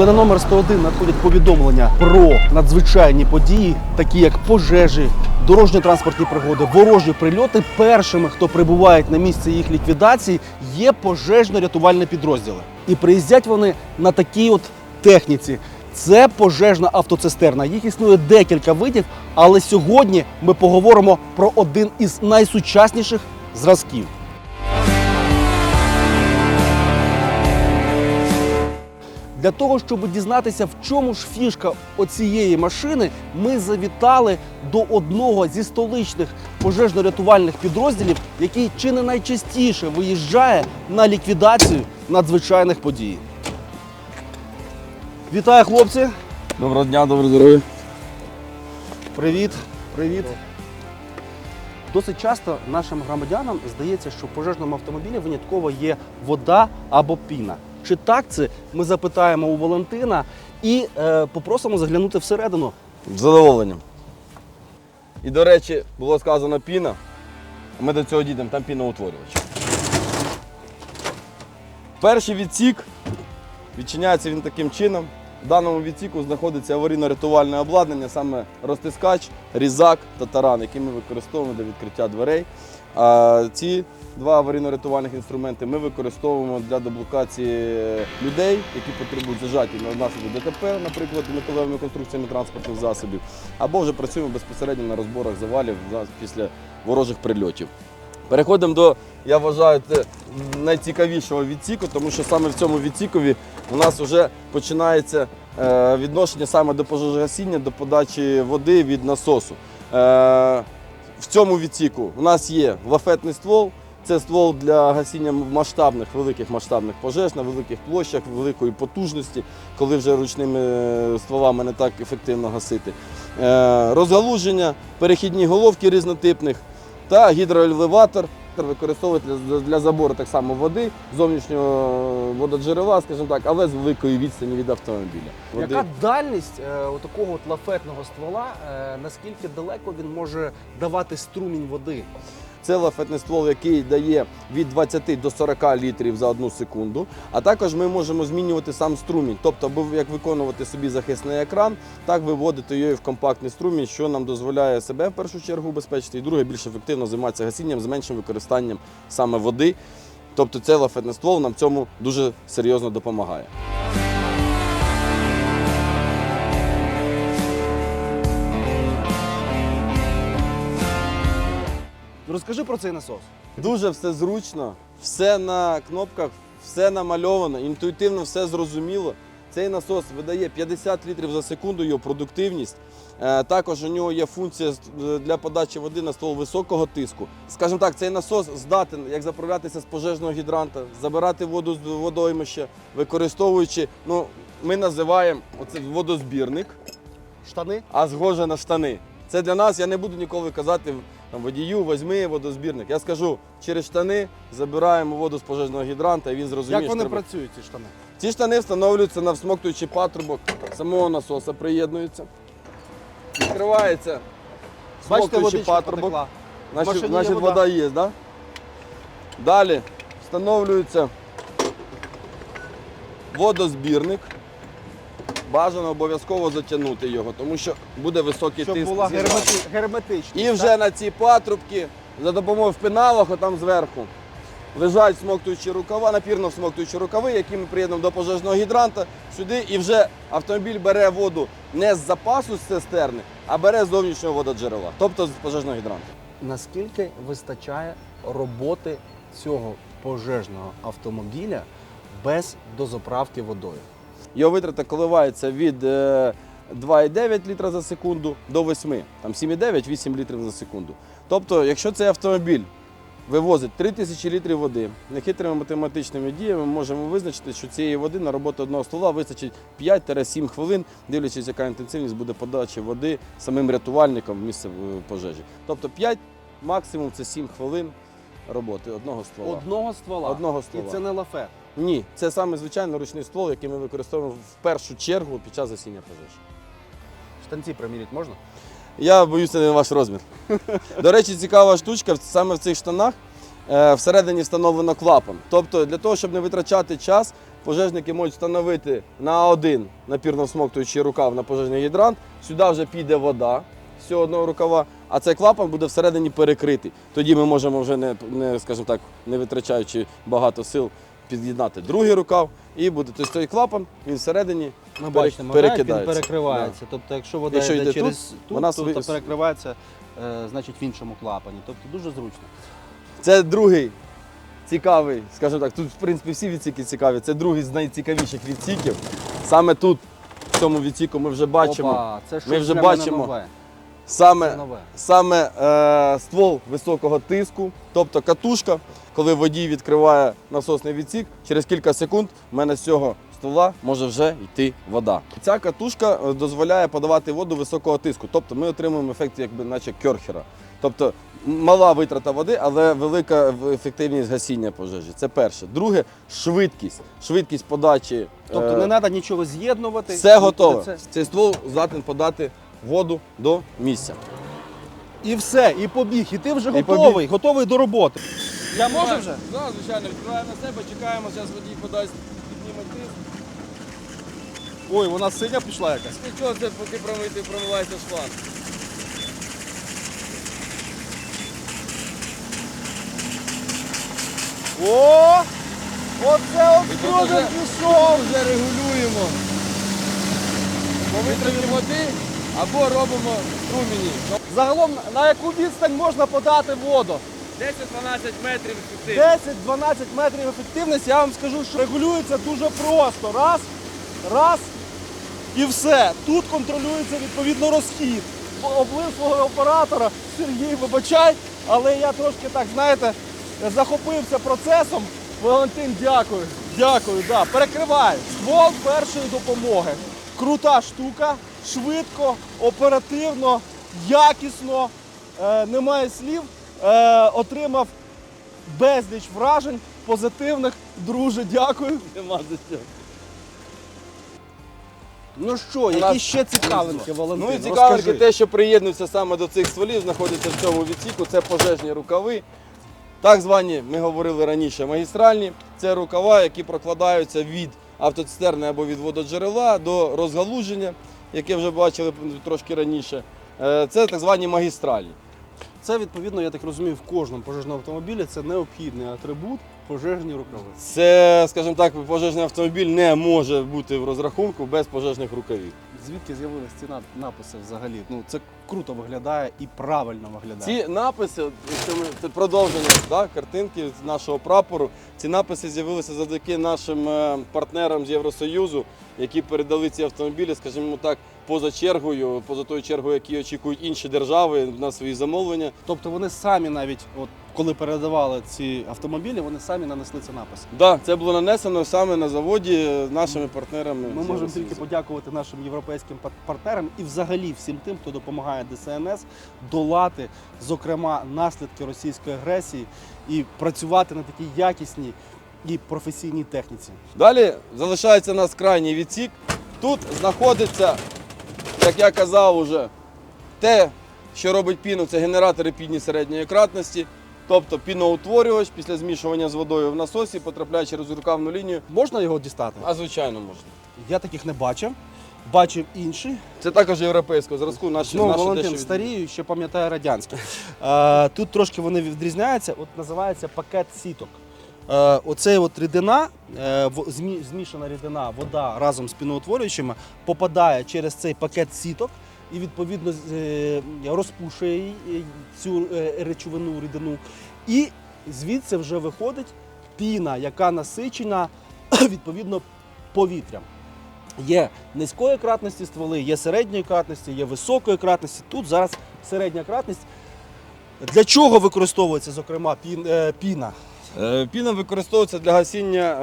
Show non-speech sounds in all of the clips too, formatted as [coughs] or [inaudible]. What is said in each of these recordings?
Коли на номер 101 надходять повідомлення про надзвичайні події, такі як пожежі, дорожньо-транспортні пригоди, ворожі прильоти, першими, хто прибувають на місце їх ліквідації, є пожежно-рятувальні підрозділи. І приїздять вони на такій от техніці. Це пожежна автоцистерна. Їх існує декілька видів, але сьогодні ми поговоримо про один із найсучасніших зразків. Для того, щоб дізнатися, в чому ж фішка оцієї машини, ми завітали до одного зі столичних пожежно-рятувальних підрозділів, який чи не найчастіше виїжджає на ліквідацію надзвичайних подій. Вітаю, хлопці! Доброго дня, доброго здоров'я. Привіт, привіт. Досить часто нашим громадянам здається, що в пожежному автомобілі винятково є вода або піна. Чи так це? Ми запитаємо у Валентина і е, попросимо заглянути всередину. З задоволенням. І, до речі, було сказано піна. Ми до цього дійдемо, там піноутворювач. Перший відсік відчиняється він таким чином. В даному відсіку знаходиться аварійно-рятувальне обладнання, саме розтискач, різак та таран, які ми використовуємо для відкриття дверей. А ці два аварійно-рятувальних інструменти ми використовуємо для деблокації людей, які потребують зажаті на наслідок ДТП, наприклад, металевими конструкціями транспортних засобів, або вже працюємо безпосередньо на розборах завалів після ворожих прильотів. Переходимо до, я вважаю, найцікавішого відсіку, тому що саме в цьому відсікові у нас вже починається е, відношення саме до пожежогасіння, до подачі води від насосу. Е, в цьому відсіку у нас є лафетний ствол. Це ствол для гасіння масштабних, великих масштабних пожеж на великих площах, великої потужності, коли вже ручними е, стволами не так ефективно гасити. Розгалуження, перехідні головки різнотипних та гідроелеватор використовують для, для забору так само води, зовнішнього вододжерела, скажімо так, але з великої відстані від автомобіля. Води. Яка дальність е, такого от лафетного ствола? Е, наскільки далеко він може давати струмінь води? Це лафетний ствол, який дає від 20 до 40 літрів за одну секунду. А також ми можемо змінювати сам струмінь, тобто або як виконувати собі захисний екран, так виводити його в компактний струмінь, що нам дозволяє себе в першу чергу убезпечити, і друге більш ефективно займатися гасінням з меншим використанням саме води. Тобто цей лафетний ствол нам цьому дуже серйозно допомагає. Розкажи про цей насос. Дуже все зручно, все на кнопках, все намальовано, інтуїтивно все зрозуміло. Цей насос видає 50 літрів за секунду його продуктивність. Е, Також у нього є функція для подачі води на ствол високого тиску. Скажімо так, цей насос здатен як заправлятися з пожежного гідранта, забирати воду з водоймища, використовуючи, ну, ми називаємо оце водозбірник Штани? а згоже на штани. Це для нас, я не буду ніколи казати там, водію, візьми водозбірник. Я скажу, через штани забираємо воду з пожежного гідранта, і він зрозуміє, Як вони що треба. працюють, ці штани? Ці штани встановлюються на всмоктуючий патрубок самого насоса, приєднуються. Відкривається всмоктуючий водичка патрубок. потекла. В Значить, машині є значить вода. вода є, да? Далі встановлюється водозбірник. Бажано обов'язково затягнути його, тому що буде високий Щоб тиск. була гермети- герметичність. І вже на ці патрубки за допомогою впиналок, отам зверху, лежать смоктуючі рукава, напірно всмоктуючі рукави, які ми приєднуємо до пожежного гідранта сюди, і вже автомобіль бере воду не з запасу з цистерни, а бере з зовнішнього вододжерела, тобто з пожежного гідранта. Наскільки вистачає роботи цього пожежного автомобіля без дозаправки водою? Його витрата коливається від е, 2,9 літра за секунду до 8, там 7,9-8 літрів за секунду. Тобто, якщо цей автомобіль вивозить 3000 літрів води, нехитрими математичними діями ми можемо визначити, що цієї води на роботу одного ствола вистачить 5-7 хвилин, дивлячись, яка інтенсивність буде подачі води самим рятувальником в місце е, пожежі. Тобто 5, максимум це 7 хвилин роботи одного ствола. Одного ствола. Одного ствола. І це не лафет. Ні, це саме звичайно ручний ствол, який ми використовуємо в першу чергу під час гасіння пожежі. Штанці приміряти можна? Я боюся не ваш розмір. До речі, цікава штучка, саме в цих штанах е, всередині встановлено клапан. Тобто, для того, щоб не витрачати час, пожежники можуть встановити на один напірно-всмоктуючий рукав на пожежний гідрант. Сюди вже піде вода з цього одного рукава, а цей клапан буде всередині перекритий. Тоді ми можемо вже не, не скажімо так, не витрачаючи багато сил, під'єднати другий рукав і буде тобто цей клапан, він всередині Ми пере- бачите, мозаїк, він перекидається. перекривається. Тобто, якщо вода Якщо йде йде через тут, тут, вона то, то перекривається е, значить, в іншому клапані. Тобто дуже зручно. Це другий цікавий, скажімо так, тут в принципі всі відсіки цікаві. Це другий з найцікавіших відсіків. Саме тут, в цьому відсіку, ми вже бачимо. Опа, це щось вже бачимо. нове. Саме, саме е, ствол високого тиску, тобто катушка, коли водій відкриває насосний відсік, через кілька секунд в мене з цього ствола може вже йти вода. Ця катушка е, дозволяє подавати воду високого тиску, тобто ми отримуємо ефект, якби наче кьорхера. Тобто мала витрата води, але велика ефективність гасіння пожежі. Це перше. Друге швидкість. Швидкість подачі. Тобто е, не треба нічого з'єднувати. все готове. це- Цей ствол здатен подати воду до місця. І все, і побіг. І ти вже І готовий, готовий до роботи. Я можу вже? Так, звичайно, відкриваємо на себе, чекаємо, зараз водій подасть, підніме тиск. Ой, вона синя пішла якась. Нічого, це поки промити, промивається шланг. О! Оце от пішов! Вже регулюємо повітряні води або робимо струмені. Загалом на яку відстань можна подати воду? 10-12 метрів 10-12 метрів ефективності, я вам скажу, що регулюється дуже просто. Раз, раз і все. Тут контролюється відповідно розхід. Облив свого оператора Сергій, вибачай, але я трошки так, знаєте, захопився процесом. Валентин, дякую. Дякую, да. Перекриваю. Ствол першої допомоги. Крута штука, швидко, оперативно, якісно. Е, немає слів. Е, отримав безліч вражень позитивних. Друже, дякую. Нема за що. Ну що, які нас- ще цікавинки, Валентин? Ну і цікавеньке Розкажи. те, що приєднується саме до цих стволів, знаходиться в цьому відсіку, це пожежні рукави. Так звані, ми говорили раніше, магістральні. Це рукава, які прокладаються від автоцистерни або від вододжерела до розгалуження, яке вже бачили трошки раніше. Е, Це так звані магістралі. Це відповідно, я так розумію, в кожному пожежному автомобілі це необхідний атрибут пожежні рукави. Це, скажімо так, пожежний автомобіль не може бути в розрахунку без пожежних рукавів. Звідки з'явилися ці написи взагалі? Ну це круто виглядає і правильно виглядає. Ці написи, якщо ми- це продовження да, картинки з нашого прапору. Ці написи з'явилися завдяки нашим е, партнерам з Євросоюзу, які передали ці автомобілі, скажімо так, поза чергою, поза тою чергою, які очікують інші держави на свої замовлення. Тобто вони самі навіть, от коли передавали ці автомобілі, вони самі нанесли ці написи. Да, це було нанесено саме на заводі нашими партнерами. Ми можемо тільки подякувати нашим європейським партнерам і взагалі всім тим, хто допомагає ДСНС долати, зокрема, наслідки російської агресії і працювати на такій якісній і професійній техніці. Далі залишається у нас крайній відсік. Тут знаходиться, як я казав уже, те, що робить піну, це генератори піні середньої кратності. Тобто піноутворювач після змішування з водою в насосі потрапляє через рукавну лінію. Можна його дістати? А звичайно можна. Я таких не бачив. Бачив інші. Це також європейського зразку. Наші, Ну, наші Валентин, дещо від- старію, ще пам'ятаю радянські. [laughs] Е, тут трошки вони відрізняються. От називається пакет сіток. Е, оцей от рідина, е, змішана рідина, вода разом з піноутворюючими попадає через цей пакет сіток і відповідно е, розпушує е, цю е, речовину рідину. І звідси вже виходить піна, яка насичена [coughs] відповідно повітрям. Є низької кратності стволи, є середньої кратності, є високої кратності. Тут зараз середня кратність. Для чого використовується, зокрема, піна? Піна використовується для гасіння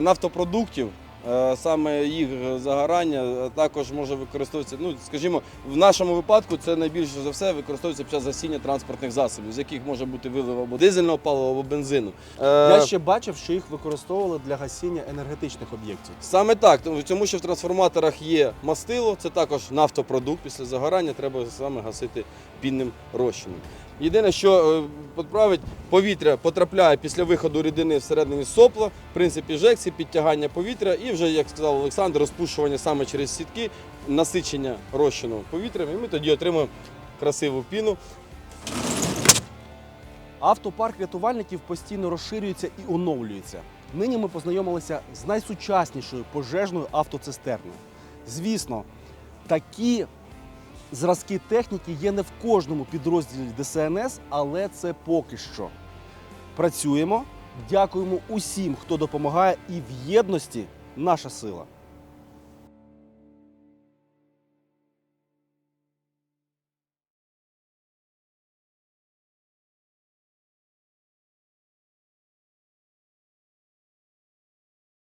нафтопродуктів. Е, Саме їх загорання також може використовуватися. Ну, скажімо, в нашому випадку це найбільше за все використовується під час гасіння транспортних засобів, з яких може бути вилив або дизельного палива, або бензину. Е, Я ще бачив, що їх використовували для гасіння енергетичних об'єктів. Саме так, тому що в трансформаторах є мастило, це також нафтопродукт. Після загорання треба саме гасити пінним розчином. Єдине, що е, поправить, повітря потрапляє після виходу рідини всередині сопла, принцип інжекції, підтягання повітря і вже, як сказав Олександр, розпушування саме через сітки, насичення розчином повітрям, і ми тоді отримуємо красиву піну. Автопарк рятувальників постійно розширюється і оновлюється. Нині ми познайомилися з найсучаснішою пожежною автоцистерною. Звісно, такі зразки техніки є не в кожному підрозділі ДСНС, але це поки що. Працюємо, дякуємо усім, хто допомагає, і в єдності наша сила.